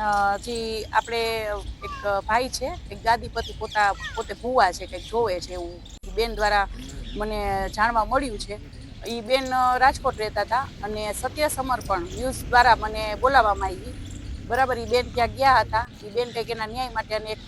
જે આપણે એક ભાઈ છે, એક ગાદીપતિ પોતા, પોતે ભૂવા છે, કંઈક જોવે છે એવું. બેન દ્વારા મને જાણવા મળ્યું છે. એ બેન રાજકોટ રહેતા હતા અને સત્ય સમર્પણ ન્યૂઝ દ્વારા મને બોલાવવામાં આવી. બરાબર એ બેન ત્યાં ગયા હતા. એ બેન કંઈક એના ન્યાય માટે અને એક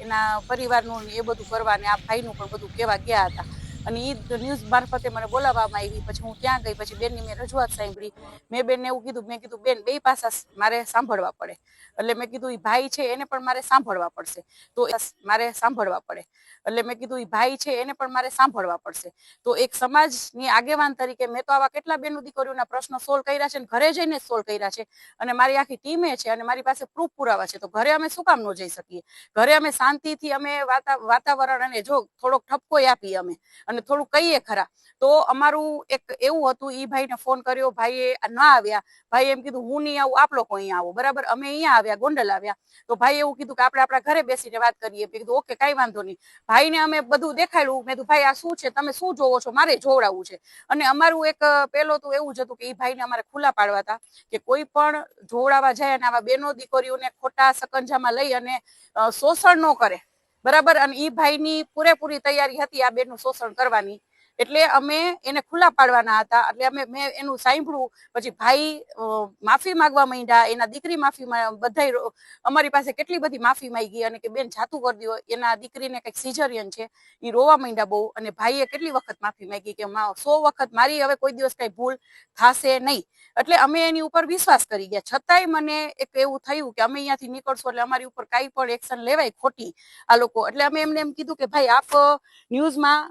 એના પરિવારનું એ બધું કરવા અને આ ભાઈનું પણ બધું કહેવા ગયા હતા. અને એ ન્યૂઝ મારફતે મને બોલાવવામાં આવી. પછી હું ત્યાં ગઈ, પછી બેનની મેં રજૂઆત સાંભળી. મેં બેનને એવું કીધું, મેં કીધું, બેન, બે પાસા મારે સાંભળવા પડે. એટલે મેં કીધું એ ભાઈ છે, એને પણ મારે સાંભળવા પડશે. તો મારે સાંભળવા પડે. એટલે મેં કીધું એ ભાઈ છે, એને પણ મારે સાંભળવા પડશે. તો એક સમાજની આગેવાન તરીકે મેં તો આવા કેટલા બેનો દીકરીઓના પ્રશ્નો સોલ્વ કર્યા છે અને ઘરે જઈને સોલ્વ કર્યા છે. અને મારી આખી ટીમે છે અને મારી પાસે પ્રૂફ પુરાવા છે. તો ઘરે અમે શું કામ ન જઈ શકીએ? ઘરે અમે શાંતિથી અમે વાતા વાતાવરણ અને જો થોડોક ઠપકો આપીએ અમે. અને થોડું કહીએ ખરા. તો અમારું એક એવું હતું, ઈ ભાઈને ફોન કર્યો, ભાઈએ ના આવ્યા. ભાઈ એમ કીધું, હું નહીં આવું, આપ લોકો અહીંયા આવો. બરાબર? અમે અહીંયા આવ્યા, ગોંડલ આવ્યા. તો ભાઈ એવું કીધું કે, આપણે આપણા ઘરે બેસીને વાત કરીએ. કીધું, ઓકે, કાંઈ વાંધો નહીં. ભાઈને અમે બધું દેખાડ્યું. મેં કીધું, ભાઈ, આ શું છે? તમે શું જોવો છો? મારે જોવડાવવું છે. અને અમારું એક પેલો તો એવું જ હતું કે એ ભાઈને અમારે ખુલ્લા પાડવા હતા કે, કોઈ પણ જોવડાવવા જાય અને આવા બેનો દીકરીઓને ખોટા સકંજામાં લઈ અને શોષણ ન કરે. બરાબર? અને ઈ ભાઈની પૂરેપૂરી તૈયારી હતી આ બેનનું શોષણ કરવાની. એટલે અમે એને ખુલ્લા પાડવાના હતા. એટલે અમે, મેં એનું સાંભળ્યું. પછી ભાઈ માફી માંગવા માંડ્યા. એના દીકરી માફી બધા અમારી પાસે કેટલી બધી માફી માંગી અને કે બેન જાતું કરી દો. એના દીકરીને કંઈક સિઝરિયન છે. એ રોવા માંડ્યા બહુ. અને ભાઈએ કેટલી વખત માફી માંગી કે સો વખત મારી હવે કોઈ દિવસ કઈ ભૂલ થશે નહીં. એટલે અમે એની ઉપર વિશ્વાસ કરી ગયા. છતાંય મને એક એવું થયું કે અમે અહીંયાથી નીકળશું એટલે અમારી ઉપર કાંઈ પણ એક્શન લેવાય ખોટી આ લોકો. એટલે અમે એમને એમ કીધું કે ભાઈ આપ ન્યૂઝમાં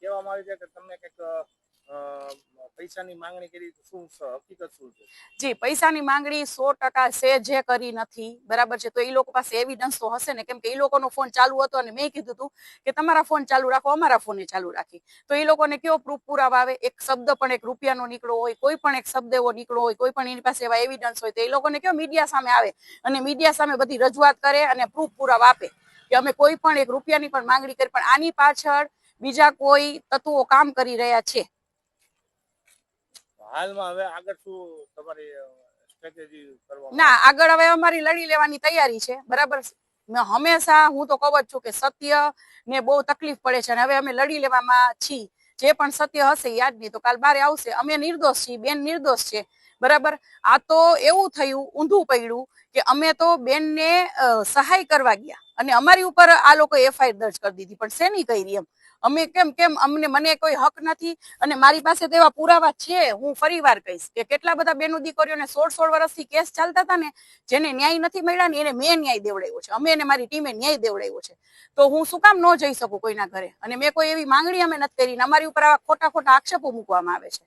કહેવામાં આવે છે કે તમને કંઈક પૈસાની માંગણી કરી શું હકીકત શું છે? જી, પૈસાની માંગણી સો ટકા છે જે કરી નથી. બરાબર છે? તો એ લોકો પાસે એવિડન્સ તો હશે ને? કેમ કે એ લોકોનો ફોન ચાલુ હતો અને મેં કીધું હતું કે તમારા ફોન ચાલુ રાખો, અમારા ફોને ચાલુ રાખી. તો એ લોકોને કયો પ્રૂફ પુરાવા આવે? એક શબ્દ પણ એક રૂપિયાનો નીકળો હોય, કોઈ પણ એક શબ્દ એવો નીકળો હોય, કોઈ પણ એની પાસે એવા એવિડન્સ હોય, તો એ લોકોને કયો મીડિયા સામે આવે? અને મીડિયા સામે બધી રજૂઆત કરે અને પ્રૂફ પુરાવા આપે. કે અમે કોઈ પણ એક રૂપિયાની પણ માંગણી કરી, પણ આની પાછળ બીજા કોઈ તત્વો કામ કરી રહ્યા છે. હાલમાં હવે આગળ શું તમારી સ્ટ્રેટેજી કરવામાં ના આગળ હવે અમારી લડી લેવાની તૈયારી છે. બરાબર? હંમેશા હું તો કહું જ છું કે સત્ય ને બહુ તકલીફ પડે છે અને હવે અમે લડી લેવામાં છીએ જે પણ સત્ય હશે યાદ નહીં તો કાલ બારે આવશે. અમે નિર્દોષ છીએ બેન નિર્દોષ છે. બરાબર? આ તો એવું થયું ઊંધું પડ્યું કે અમે તો બેનને સહાય કરવા ગયા અને અમારી ઉપર આ લોકો એફઆઈઆર દર્જ કરી દીધી. પણ શેની કરી એમ? અમે કેમ કેમ અમને, મને કોઈ હક નથી અને મારી પાસે તેવા પુરાવા છે. હું ફરી વાર કહીશ કે કેટલા બધા બેનો દીકરીઓને સોળ સોળ વર્ષથી કેસ ચાલતા હતા ને, જેને ન્યાય નથી મળ્યા ને એને મેં ન્યાય દેવડાવ્યો છે. અમે અને મારી ટીમે ન્યાય દેવડાવ્યો છે. તો હું શું કામ ન જઈ શકું કોઈના ઘરે? અને મેં કોઈ એવી માંગણી અમે નથી કરી અમારી ઉપર આવા ખોટા ખોટા આક્ષેપો મૂકવામાં આવે છે.